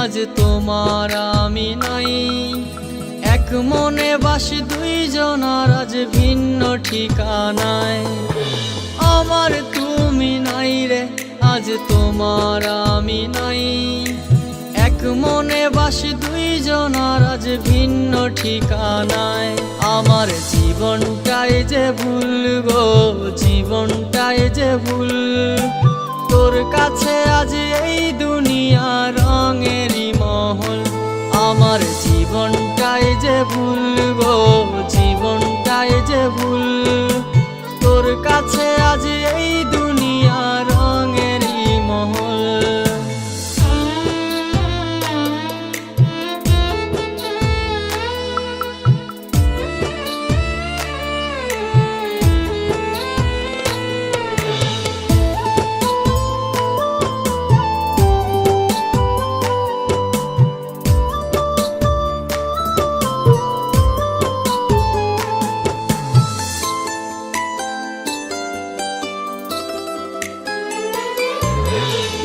আজ তোমার আমি নাই। এক মনে বাসি দুইজনার আজ ভিন্ন ঠিকানায়। আমার তুমি নাই রে, আজ তোমার আমি নাই। এক মনে বাসি দুইজনার আজ ভিন্ন ঠিকানায়। আমার জীবনটাই যে ভুল গো, জীবনটাই যে ভুল। তোর কাছে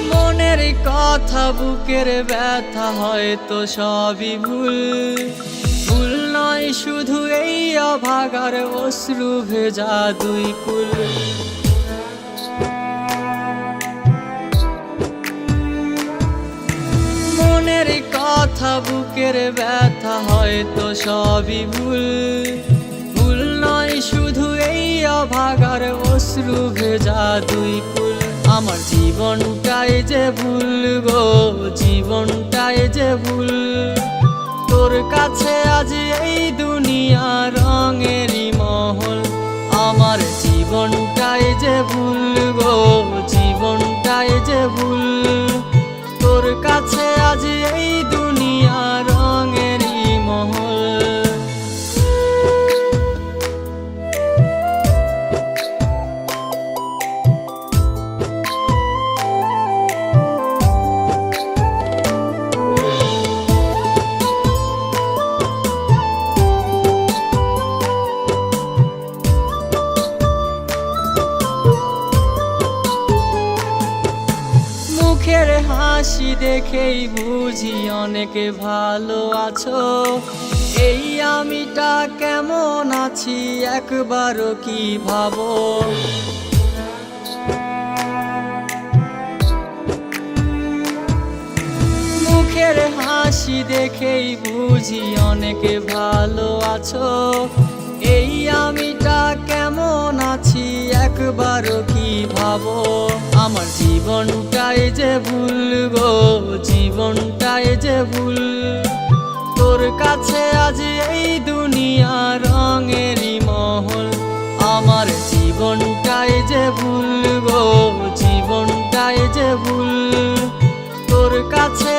মনের কথা বুকের ব্যথা হয়তো সবই ভুল। ভুল নয় শুধু এই অভাগার অশ্রু ভেজা দুই কুল। মনের কথা বুকের ব্যথা হয়তো সবই ভুল। ভুল নয় শুধু এই অভাগার অশ্রু ভেজা দুই কুল। আমার জীবনটাই যে ভুল গো জীবনটাই যে ভুল। তোর কাছে আজ এই দুনিয়া রঙেরই মহল। আমার জীবনটাই যে ভুল গো জীবনটাই যে ভুল। তোর কাছে মুখের হাসি দেখেই বুঝি অনেকে ভালো আছো। এই আমিটা কেমন আছি একবারও কি ভাবো? মুখের হাসি দেখেই বুঝি অনেকে ভালো আছো। এই আমিটা কেমন আছি একবার কি ভাবো? আমার জীবনটাই যে ভুল গো, জীবনটাই যে ভুল। তোর কাছে আজ এই দুনিয়া রঙেরই মহল। আমার জীবনটাই যে ভুল গো, জীবনটাই যে ভুল। তোর কাছে